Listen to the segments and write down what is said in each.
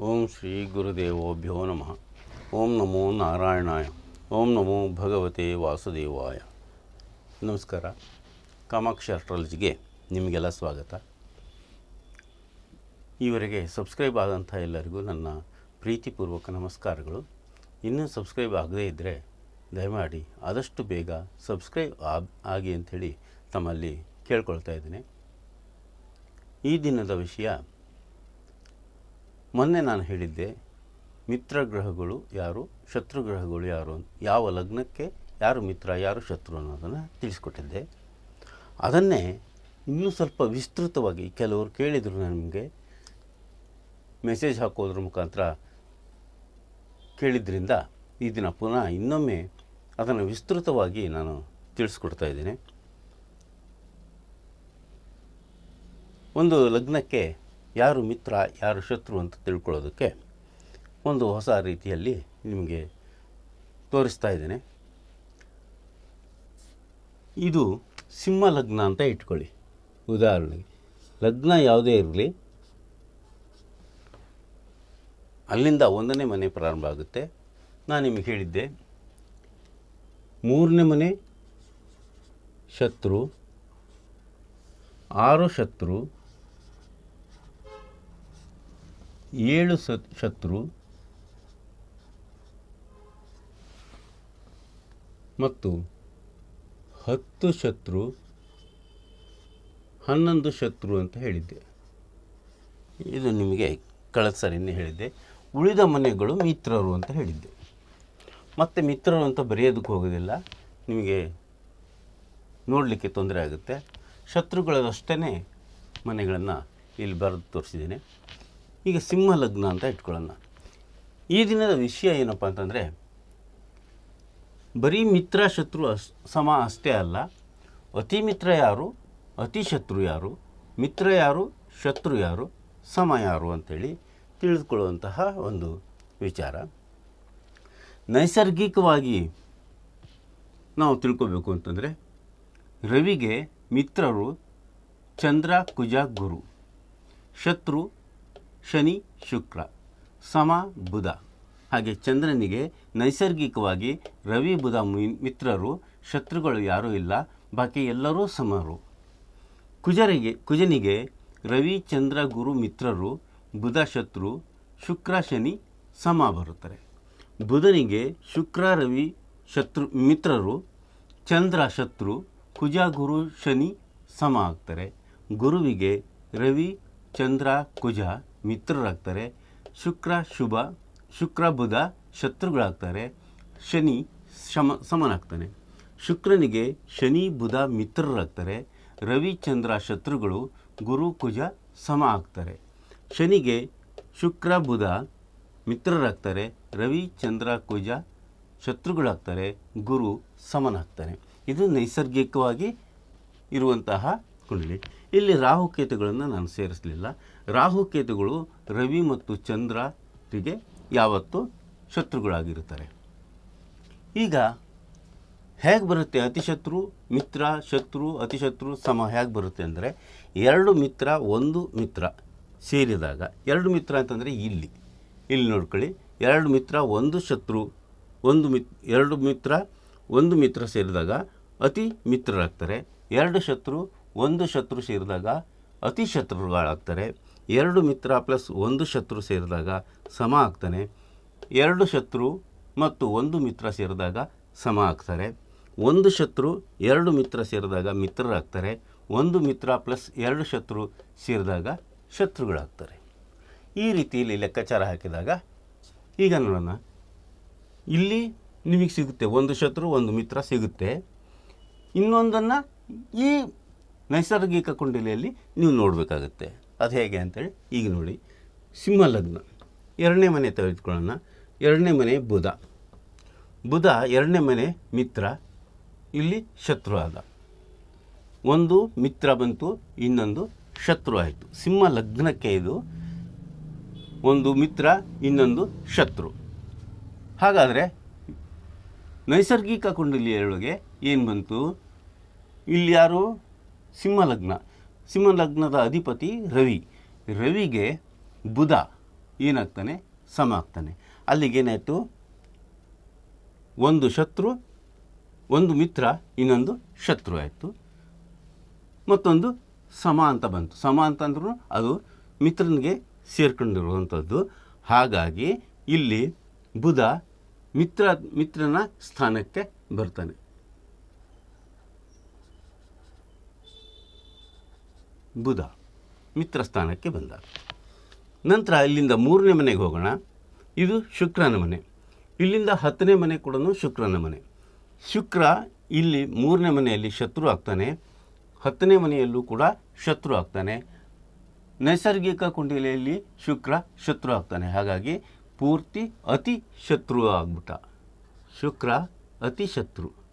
ಓಂ ಶ್ರೀ ಗುರುದೇವೋಭ್ಯೋ ನಮಃ. ಓಂ ನಮೋ ನಾರಾಯಣಾಯ. ಓಂ ನಮೋ ಭಗವತೆ ವಾಸುದೇವಾಯ. ನಮಸ್ಕಾರ. ಕಾಮಾಕ್ಷಿ ಅಸ್ಟ್ರಾಲಜಿಗೆ ನಿಮಗೆಲ್ಲ ಸ್ವಾಗತ. ಈವರೆಗೆ ಸಬ್ಸ್ಕ್ರೈಬ್ ಆದಂಥ ಎಲ್ಲರಿಗೂ ನನ್ನ ಪ್ರೀತಿಪೂರ್ವಕ ನಮಸ್ಕಾರಗಳು. ಇನ್ನೂ ಸಬ್ಸ್ಕ್ರೈಬ್ ಆಗದೇ ಇದ್ದರೆ ದಯಮಾಡಿ ಆದಷ್ಟು ಬೇಗ ಸಬ್ಸ್ಕ್ರೈಬ್ ಆಗ್- ಅಂಥೇಳಿ ತಮ್ಮಲ್ಲಿ ಕೇಳ್ಕೊಳ್ತಾ ಇದ್ದೀನಿ. ಈ ದಿನದ ವಿಷಯ ಮೊನ್ನೆ ನಾನು ಹೇಳಿದ್ದೆ ಮಿತ್ರ ಗ್ರಹಗಳು ಯಾರು ಶತ್ರು ಗ್ರಹಗಳು ಯಾರು ಯಾವ ಲಗ್ನಕ್ಕೆ ಯಾರು ಮಿತ್ರ, ಯಾರು ಶತ್ರು ಅನ್ನೋದನ್ನು ತಿಳಿಸ್ಕೊಟ್ಟಿದ್ದೆ. ಅದನ್ನೇ ಇನ್ನೂ ಸ್ವಲ್ಪ ವಿಸ್ತೃತವಾಗಿ ಕೆಲವರು ಕೇಳಿದರು ನಮಗೆ ಮೆಸೇಜ್ ಹಾಕೋದ್ರ ಮುಖಾಂತರ ಕೇಳಿದ್ರಿಂದ ಈ ದಿನ ಪುನಃ ಇನ್ನೊಮ್ಮೆ ಅದನ್ನು ವಿಸ್ತೃತವಾಗಿ ನಾನು ತಿಳಿಸ್ಕೊಡ್ತಾ ಇದ್ದೀನಿ. ಒಂದು ಲಗ್ನಕ್ಕೆ ಯಾರು ಮಿತ್ರ, ಯಾರು ಶತ್ರು ಅಂತ ತಿಳ್ಕೊಳ್ಳೋದಕ್ಕೆ ಒಂದು ಹೊಸ ರೀತಿಯಲ್ಲಿ ನಿಮಗೆ ತೋರಿಸ್ತಾ ಇದ್ದೇನೆ. ಇದು ಸಿಂಹ ಲಗ್ನ ಅಂತ ಇಟ್ಕೊಳ್ಳಿ. ಉದಾಹರಣೆಗೆ, ಲಗ್ನ ಯಾವುದೇ ಇರಲಿ, ಅಲ್ಲಿಂದ ಒಂದನೇ ಮನೆ ಪ್ರಾರಂಭ ಆಗುತ್ತೆ. ನಾನು ನಿಮಗೆ ಹೇಳಿದ್ದೆ, ಮೂರನೇ ಮನೆ ಶತ್ರು, ಆರು ಶತ್ರು ಏಳು ಸತ್, ಶತ್ರು ಮತ್ತು ಹತ್ತು ಶತ್ರು ಹನ್ನೊಂದು ಶತ್ರು ಅಂತ ಹೇಳಿದ್ದೆ. ಇದು ನಿಮಗೆ ಕಳೆದ ಸರಿನೇ ಹೇಳಿದ್ದೆ. ಉಳಿದ ಮನೆಗಳು ಮಿತ್ರರು ಅಂತ ಹೇಳಿದ್ದೆ. ಮತ್ತು ಮಿತ್ರರು ಅಂತ ಬರೆಯೋದಕ್ಕೆ ಹೋಗೋದಿಲ್ಲ. ನಿಮಗೆ ನೋಡಲಿಕ್ಕೆ ತೊಂದರೆ ಆಗುತ್ತೆ. ಶತ್ರುಗಳಷ್ಟೇ ಮನೆಗಳನ್ನು ಇಲ್ಲಿ ಬರೆದು ತೋರಿಸಿದ್ದೇನೆ. ಈಗ ಸಿಂಹ ಲಗ್ನ ಅಂತ ಇಟ್ಕೊಳ್ಳೋಣ. ಈ ದಿನದ ವಿಷಯ ಏನಪ್ಪ ಅಂತಂದರೆ, ಬರೀ ಮಿತ್ರ ಶತ್ರು ಅಸ್, ಸಮ ಅಷ್ಟೇ ಅಲ್ಲ, ಅತಿ ಮಿತ್ರ ಯಾರು, ಅತಿ ಶತ್ರು ಯಾರು, ಮಿತ್ರ ಯಾರು, ಶತ್ರು ಯಾರು, ಸಮ ಯಾರು ಅಂಥೇಳಿ ತಿಳಿದುಕೊಳ್ಳುವಂತಹ ಒಂದು ವಿಚಾರ. ನೈಸರ್ಗಿಕವಾಗಿ ನಾವು ತಿಳ್ಕೊಬೇಕು ಅಂತಂದರೆ, ರವಿಗೆ ಮಿತ್ರರು ಚಂದ್ರ, ಕುಜ, ಗುರು. ಶತ್ರು ಶನಿ, ಶುಕ್ರ, ಸಮ, ಬುಧ. ಹಾಗೆ ಚಂದ್ರನಿಗೆ ನೈಸರ್ಗಿಕವಾಗಿ ರವಿ, ಬುಧ ಮಿತ್ರರು, ಶತ್ರುಗಳು ಯಾರೂ ಇಲ್ಲ, ಬಾಕಿ ಎಲ್ಲರೂ ಸಮರು. ಕುಜರಿಗೆ, ಕುಜನಿಗೆ ರವಿ, ಚಂದ್ರ, ಗುರು, ಮಿತ್ರರು, ಬುಧ, ಶತ್ರು, ಶುಕ್ರ, ಶನಿ, ಸಮ ಬರುತ್ತಾರೆ. ಬುಧನಿಗೆ ಶುಕ್ರ, ರವಿ, ಶತ್ರು, ಮಿತ್ರರು, ಚಂದ್ರ, ಶತ್ರು, ಕುಜ, ಗುರು, ಶನಿ, ಸಮ ಆಗ್ತಾರೆ. ಗುರುವಿಗೆ ರವಿ, ಚಂದ್ರ, ಕುಜ ಮಿತ್ರರಾಗ್ತಾರೆ. ಶುಕ್ರ ಶುಭ, ಶುಕ್ರ ಬುಧ ಶತ್ರುಗಳಾಗ್ತಾರೆ. ಶನಿ ಶಮ, ಸಮನಾಗ್ತಾನೆ. ಶುಕ್ರನಿಗೆ ಶನಿ ಬುಧ ಮಿತ್ರರಾಗ್ತಾರೆ. ರವಿಚಂದ್ರ ಶತ್ರುಗಳು ಗುರು ಕುಜ ಸಮ ಆಗ್ತಾರೆ. ಶನಿಗೆ ಶುಕ್ರ ಬುಧ ಮಿತ್ರರಾಗ್ತಾರೆ. ರವಿ ಚಂದ್ರ ಕುಜ ಶತ್ರುಗಳಾಗ್ತಾರೆ. ಗುರು ಸಮನಾಗ್ತಾನೆ. ಇದು ನೈಸರ್ಗಿಕವಾಗಿ ಇರುವಂತಹ ಕುಂಡಲಿ. ಇಲ್ಲಿ ರಾಹುಕೇತುಗಳನ್ನು ನಾನು ಸೇರಿಸಲಿಲ್ಲ. ರಾಹುಕೇತುಗಳು ರವಿ ಮತ್ತು ಚಂದ್ರರಿಗೆ ಯಾವತ್ತೂ ಶತ್ರುಗಳಾಗಿರುತ್ತಾರೆ. ಈಗ ಹೇಗೆ ಬರುತ್ತೆ ಅತಿಶತ್ರು, ಮಿತ್ರ, ಶತ್ರು, ಅತಿಶತ್ರು, ಸಮ ಹೇಗೆ ಬರುತ್ತೆ ಅಂದರೆ ಎರಡು ಮಿತ್ರ, ಒಂದು ಮಿತ್ರ ಸೇರಿದಾಗ, ಎರಡು ಮಿತ್ರ ಅಂತಂದರೆ ಇಲ್ಲಿ. ಇಲ್ಲಿ ನೋಡ್ಕೊಳ್ಳಿ, ಎರಡು ಮಿತ್ರ, ಒಂದು ಶತ್ರು, ಒಂದು ಮಿತ್, ಎರಡು ಮಿತ್ರ, ಒಂದು ಮಿತ್ರ ಸೇರಿದಾಗ ಅತಿ ಮಿತ್ರರಾಗ್ತಾರೆ. ಎರಡು ಶತ್ರು, ಒಂದು ಶತ್ರು ಸೇರಿದಾಗ ಅತಿ ಶತ್ರುಗಳಾಗ್ತಾರೆ ಎರಡು ಮಿತ್ರ ಪ್ಲಸ್ ಒಂದು ಶತ್ರು ಸೇರಿದಾಗ ಸಮ ಆಗ್ತಾನೆ. ಎರಡು ಶತ್ರು ಮತ್ತು ಒಂದು ಮಿತ್ರ ಸೇರಿದಾಗ ಸಮ ಆಗ್ತಾರೆ. ಒಂದು ಶತ್ರು ಎರಡು ಮಿತ್ರ ಸೇರಿದಾಗ ಮಿತ್ರರಾಗ್ತಾರೆ. ಒಂದು ಮಿತ್ರ ಪ್ಲಸ್ ಎರಡು ಶತ್ರು ಸೇರಿದಾಗ ಶತ್ರುಗಳಾಗ್ತಾರೆ. ಈ ರೀತಿಯಲ್ಲಿ ಲೆಕ್ಕಾಚಾರ ಹಾಕಿದಾಗ ಈಗ ನೋಡೋಣ. ಇಲ್ಲಿ ನಿಮಗೆ ಸಿಗುತ್ತೆ ಒಂದು ಶತ್ರು, ಒಂದು ಮಿತ್ರ ಸಿಗುತ್ತೆ. ಇನ್ನೊಂದನ್ನು ಈ ನೈಸರ್ಗಿಕ ಕುಂಡಲಿಯಲ್ಲಿ ನೀವು ನೋಡಬೇಕಾಗುತ್ತೆ. ಅದು ಹೇಗೆ ಅಂತೇಳಿ ಈಗ ನೋಡಿ. ಸಿಂಹ ಲಗ್ನ. ಎರಡನೇ ಮನೆ ತೆಗೆದುಕೊಳ್ಳೋಣ. ಎರಡನೇ ಮನೆ ಬುಧ. ಬುಧ ಎರಡನೇ ಮನೆ ಮಿತ್ರ. ಇಲ್ಲಿ ಶತ್ರು ಆದ. ಒಂದು ಮಿತ್ರ ಬಂತು, ಇನ್ನೊಂದು ಶತ್ರು ಆಯಿತು. ಸಿಂಹ ಲಗ್ನಕ್ಕೆ ಇದು. ಒಂದು ಮಿತ್ರ, ಇನ್ನೊಂದು ಶತ್ರು. ಹಾಗಾದರೆ ನೈಸರ್ಗಿಕ ಕುಂಡಲಿಯೊಳಗೆ ಏನು ಬಂತು? ಇಲ್ಲಿ ಯಾರು? ಸಿಂಹ ಲಗ್ನ. ಸಿಂಹ ಲಗ್ನದ ಅಧಿಪತಿ ರವಿ. ರವಿಗೆ ಬುಧ ಏನಾಗ್ತಾನೆ? ಸಮ ಆಗ್ತಾನೆ ಅಲ್ಲಿಗೇನಾಯಿತು ಒಂದು ಶತ್ರು, ಒಂದು ಮಿತ್ರ, ಇನ್ನೊಂದು ಶತ್ರು ಆಯಿತು. ಮತ್ತೊಂದು ಸಮ ಅಂತ ಬಂತು. ಸಮ ಅಂತಂದ್ರೂ ಅದು ಮಿತ್ರನಿಗೆ ಸೇರ್ಕೊಂಡಿರುವಂಥದ್ದು. ಹಾಗಾಗಿ ಇಲ್ಲಿ ಬುಧ ಮಿತ್ರ, ಮಿತ್ರನ ಸ್ಥಾನಕ್ಕೆ ಬರ್ತಾನೆ. ಬುಧ ಮಿತ್ರ ಸ್ಥಾನಕ್ಕೆ ಬಂದ. ನಂತರ ಇಲ್ಲಿಂದ ಮೂರನೇ ಮನೆಗೆ ಹೋಗೋಣ. ಇದು ಶುಕ್ರನ ಮನೆ. ಇಲ್ಲಿಂದ ಹತ್ತನೇ ಮನೆ ಕೂಡ ಶುಕ್ರನ ಮನೆ. ಶುಕ್ರ ಇಲ್ಲಿ ಮೂರನೇ ಮನೆಯಲ್ಲಿ ಶತ್ರು ಆಗ್ತಾನೆ. ಹತ್ತನೇ ಮನೆಯಲ್ಲೂ ಕೂಡ ಶತ್ರು ಆಗ್ತಾನೆ. ನೈಸರ್ಗಿಕ ಕುಂಡಲಿಯಲ್ಲಿ ಶುಕ್ರ ಶತ್ರು ಆಗ್ತಾನೆ. ಹಾಗಾಗಿ ಪೂರ್ತಿ ಅತಿ ಶತ್ರು ಆಗ್ಬಿಟ್ಟ. ಶುಕ್ರ ಅತಿ ಶತ್ರು.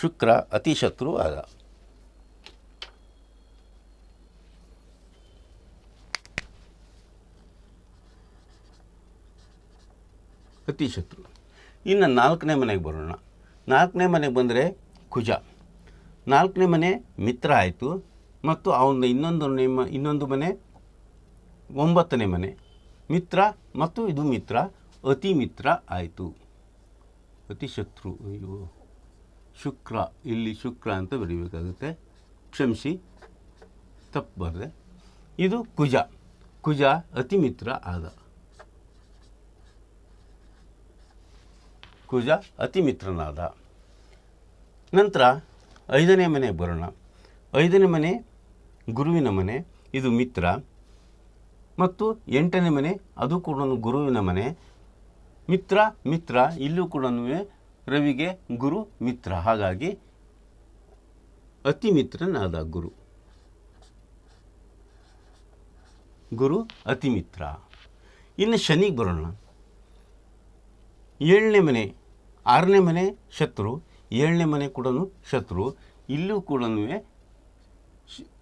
ಶುಕ್ರ ಅತಿಶತ್ರು ಆದ ಅತಿ ಶತ್ರು. ಇನ್ನು ನಾಲ್ಕನೇ ಮನೆಗೆ ಬರೋಣ. ನಾಲ್ಕನೇ ಮನೆಗೆ ಬಂದರೆ ಕುಜ. ನಾಲ್ಕನೇ ಮನೆ ಮಿತ್ರ ಆಯಿತು. ಮತ್ತು ಅವನ ಇನ್ನೊಂದು ನಿಮ್ಮ ಇನ್ನೊಂದು ಮನೆ ಒಂಬತ್ತನೇ ಮನೆ. ಮಿತ್ರ ಮತ್ತು ಇದು ಮಿತ್ರ. ಅತಿ ಮಿತ್ರ ಆಯಿತು. ಅತಿ ಶತ್ರು, ಅಯ್ಯೋ. ಶುಕ್ರ, ಇಲ್ಲಿ ಶುಕ್ರ ಅಂತ ಬರೀಬೇಕಾಗುತ್ತೆ. ಕ್ಷಮಿಸಿ, ತಪ್ಪು ಬರದೆ. ಇದು ಕುಜ. ಕುಜ ಅತಿ ಮಿತ್ರ ಆದ. ಕುಜ ಅತಿ ಮಿತ್ರನಾದ. ನಂತರ ಐದನೇ ಮನೆ ಬರೋಣ. ಐದನೇ ಮನೆ ಗುರುವಿನ ಮನೆ, ಇದು ಮಿತ್ರ. ಮತ್ತು ಎಂಟನೇ ಮನೆ, ಅದು ಕೂಡ ಗುರುವಿನ ಮನೆ. ಮಿತ್ರ ಮಿತ್ರ, ಇಲ್ಲೂ ಕೂಡ ರವಿಗೆ ಗುರು ಮಿತ್ರ. ಹಾಗಾಗಿ ಅತಿ ಮಿತ್ರನಾದ ಗುರು. ಗುರು ಅತಿ ಮಿತ್ರ ಇನ್ನು ಶನಿಗೆ ಬರೋಣ. ಏಳನೇ ಮನೆ, ಆರನೇ ಮನೆ ಶತ್ರು, ಏಳನೇ ಮನೆ ಕೂಡ ಶತ್ರು. ಇಲ್ಲೂ ಕೂಡ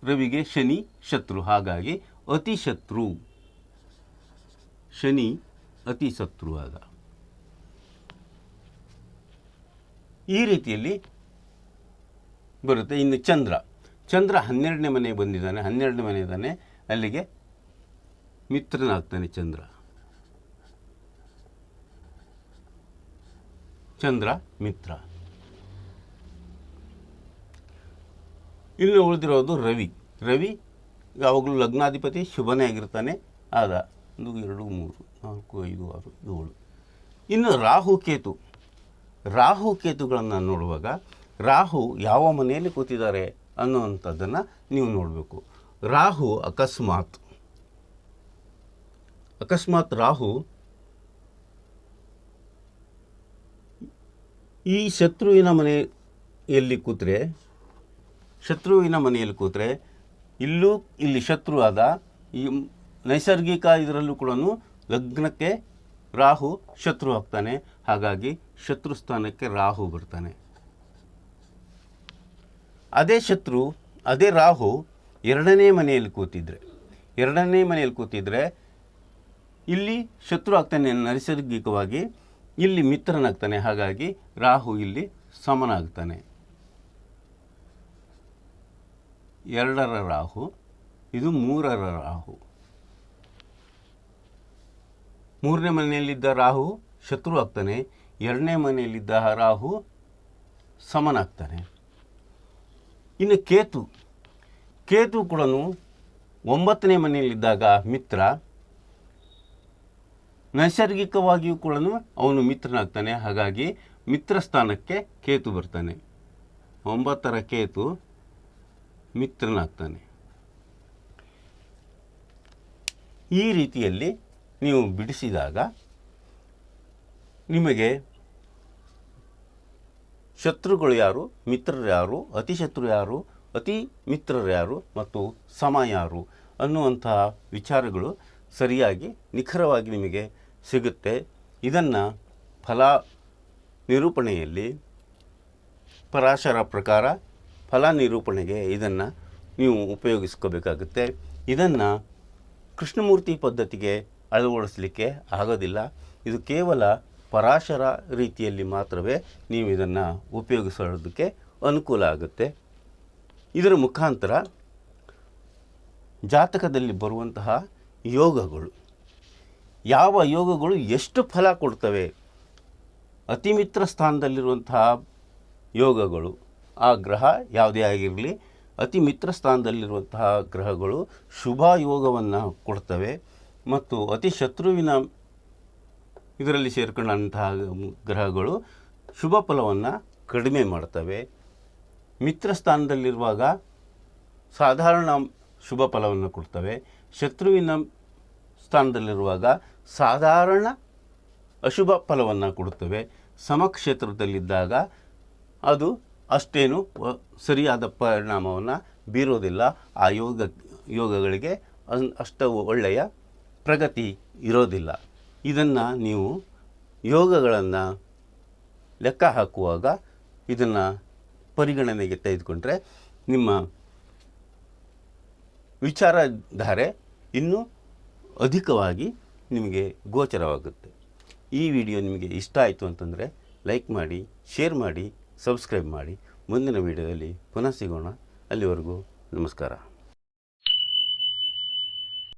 ರವಿಗೆ ಶನಿ ಶತ್ರು. ಹಾಗಾಗಿ ಅತಿ ಶತ್ರು ಶನಿ ಅತಿ ಶತ್ರು ಆದ ಈ ರೀತಿಯಲ್ಲಿ ಬರುತ್ತೆ. ಇನ್ನು ಚಂದ್ರ. ಚಂದ್ರ ಹನ್ನೆರಡನೇ ಮನೆಗೆ ಬಂದಿದ್ದಾನೆ. ಹನ್ನೆರಡನೇ ಮನೆ ಇದ್ದಾನೆ ಅಲ್ಲಿಗೆ ಮಿತ್ರನಾಗ್ತಾನೆ ಚಂದ್ರ. ಚಂದ್ರ ಮಿತ್ರ. ಇನ್ನು ಉಳಿದಿರೋದು ರವಿ. ರವಿ ಯಾವಾಗಲೂ ಲಗ್ನಾಧಿಪತಿ, ಶುಭನೇ ಆಗಿರ್ತಾನೆ. ಆದ ಒಂದು ಎರಡು, ಮೂರು, ನಾಲ್ಕು, ಐದು, ಆರು, ಏಳು. ಇನ್ನು ರಾಹು ಕೇತು. ರಾಹು ಕೇತುಗಳನ್ನು ನೋಡುವಾಗ ರಾಹು ಯಾವ ಮನೆಯಲ್ಲಿ ಕೂತಿದ್ದಾರೆ ಅನ್ನುವಂಥದ್ದನ್ನು ನೀವು ನೋಡಬೇಕು. ರಾಹು ಅಕಸ್ಮಾತ್. ಅಕಸ್ಮಾತ್ ರಾಹು ಈ ಶತ್ರುವಿನ ಮನೆಯಲ್ಲಿ ಕೂತ್ರೆ, ಶತ್ರುವಿನ ಮನೆಯಲ್ಲಿ ಕೂತ್ರೆ, ಇಲ್ಲೂ ಇಲ್ಲಿ ಶತ್ರು ಆದ ಈ ನೈಸರ್ಗಿಕ ಇದರಲ್ಲೂ ಕೂಡ ಲಗ್ನಕ್ಕೆ ರಾಹು ಶತ್ರು ಆಗ್ತಾನೆ. ಹಾಗಾಗಿ ಶತ್ರು ಸ್ಥಾನಕ್ಕೆ ರಾಹು ಬರ್ತಾನೆ. ಅದೇ ಶತ್ರು, ಅದೇ ರಾಹು ಎರಡನೇ ಮನೆಯಲ್ಲಿ ಕೂತಿದ್ರೆ, ಎರಡನೇ ಮನೆಯಲ್ಲಿ ಕೂತಿದ್ರೆ ಇಲ್ಲಿ ಶತ್ರು ಆಗ್ತಾನೆ ನೈಸರ್ಗಿಕವಾಗಿ, ಇಲ್ಲಿ ಮಿತ್ರನಾಗ್ತಾನೆ ಹಾಗಾಗಿ ರಾಹು ಇಲ್ಲಿ ಸಮನಾಗ್ತಾನೆ. ಎರಡರ ರಾಹು, ಇದು ಮೂರರ ರಾಹು. ಮೂರನೇ ಮನೆಯಲ್ಲಿದ್ದ ರಾಹು ಶತ್ರು ಆಗ್ತಾನೆ ಎರಡನೇ ಮನೆಯಲ್ಲಿದ್ದ ರಾಹು ಸಮನಾಗ್ತಾನೆ. ಇನ್ನು ಕೇತು ಕೇತು ಕೂಡ ಒಂಬತ್ತನೇ ಮನೆಯಲ್ಲಿದ್ದಾಗ ಮಿತ್ರ, ನೈಸರ್ಗಿಕವಾಗಿಯೂ ಕೂಡ ಅವನು ಮಿತ್ರನಾಗ್ತಾನೆ. ಹಾಗಾಗಿ ಮಿತ್ರ ಸ್ಥಾನಕ್ಕೆ ಕೇತು ಬರ್ತಾನೆ. ಒಂಬತ್ತರ ಕೇತು ಮಿತ್ರನಾಗ್ತಾನೆ. ಈ ರೀತಿಯಲ್ಲಿ ನೀವು ಬಿಡಿಸಿದಾಗ ನಿಮಗೆ ಶತ್ರುಗಳು ಯಾರು? ಮಿತ್ರರು ಯಾರು? ಅತಿ ಶತ್ರು ಯಾರು? ಅತಿ ಮಿತ್ರರು ಯಾರು? ಮತ್ತು ಸಮ ಯಾರು? ಅನ್ನುವಂತಹ ವಿಚಾರಗಳು ಸರಿಯಾಗಿ, ನಿಖರವಾಗಿ ನಿಮಗೆ ಸಿಗುತ್ತೆ. ಇದನ್ನು ಫಲ ನಿರೂಪಣೆಯಲ್ಲಿ, ಪರಾಶರ ಪ್ರಕಾರ ಫಲ ನಿರೂಪಣೆಗೆ ಇದನ್ನು ನೀವು ಉಪಯೋಗಿಸ್ಕೋಬೇಕಾಗುತ್ತೆ. ಇದನ್ನು ಕೃಷ್ಣಮೂರ್ತಿ ಪದ್ಧತಿಗೆ ಅಳವಡಿಸಲಿಕ್ಕೆ ಆಗೋದಿಲ್ಲ. ಇದು ಕೇವಲ ಪರಾಶರ ರೀತಿಯಲ್ಲಿ ಮಾತ್ರವೇ ನೀವು ಇದನ್ನು ಉಪಯೋಗಿಸೋದಕ್ಕೆ ಅನುಕೂಲ ಆಗುತ್ತೆ. ಇದರ ಮುಖಾಂತರ ಜಾತಕದಲ್ಲಿ ಬರುವಂತಹ ಯೋಗಗಳು. ಯಾವ ಯೋಗಗಳು ಎಷ್ಟು ಫಲ ಕೊಡ್ತವೆ? ಅತಿಮಿತ್ರ ಸ್ಥಾನದಲ್ಲಿರುವಂತಹ ಯೋಗಗಳು. ಆ ಗ್ರಹ ಯಾವುದೇ ಆಗಿರಲಿ ಅತಿ ಮಿತ್ರ ಸ್ಥಾನದಲ್ಲಿರುವಂತಹ ಗ್ರಹಗಳು ಶುಭ ಯೋಗವನ್ನು ಕೊಡ್ತವೆ. ಮತ್ತು ಅತಿ ಶತ್ರುವಿನ ಇದರಲ್ಲಿ ಸೇರ್ಕೊಂಡಂತಹ ಗ್ರಹಗಳು ಶುಭ ಫಲವನ್ನು ಕಡಿಮೆ ಮಾಡ್ತವೆ. ಮಿತ್ರ ಸ್ಥಾನದಲ್ಲಿರುವಾಗ ಸಾಧಾರಣ ಶುಭ ಫಲವನ್ನು ಕೊಡ್ತವೆ. ಶತ್ರುವಿನ ಸ್ಥಾನದಲ್ಲಿರುವಾಗ ಸಾಧಾರಣ ಅಶುಭ ಫಲವನ್ನು ಕೊಡುತ್ತವೆ ಸಮಕ್ಷೇತ್ರದಲ್ಲಿದ್ದಾಗ ಅದು ಅಷ್ಟೇನು ಸರಿಯಾದ ಪರಿಣಾಮವನ್ನು ಬೀರೋದಿಲ್ಲ. ಆ ಯೋಗ ಯೋಗಗಳಿಗೆ ಅಷ್ಟು ಒಳ್ಳೆಯ ಪ್ರಗತಿ ಇರೋದಿಲ್ಲ. ಇದನ್ನು ನೀವು ಯೋಗಗಳನ್ನು ಲೆಕ್ಕ ಹಾಕುವಾಗ ಇದನ್ನು ಪರಿಗಣನೆಗೆ ತೆಗೆದುಕೊಂಡ್ರೆ ನಿಮ್ಮ ವಿಚಾರಧಾರೆ ಇನ್ನೂ ಅಧಿಕವಾಗಿ ನಿಮಗೆ ಗೋಚರವಾಗುತ್ತೆ. ಈ ವಿಡಿಯೋ ನಿಮಗೆ ಇಷ್ಟ ಆಯಿತು ಅಂತಂದರೆ ಲೈಕ್ ಮಾಡಿ, ಶೇರ್ ಮಾಡಿ, ಸಬ್ಸ್ಕ್ರೈಬ್ ಮಾಡಿ. ಮುಂದಿನ ವಿಡಿಯೋದಲ್ಲಿ ಪುನಃ ಸಿಗೋಣ. ಅಲ್ಲಿವರೆಗೂ ನಮಸ್ಕಾರ.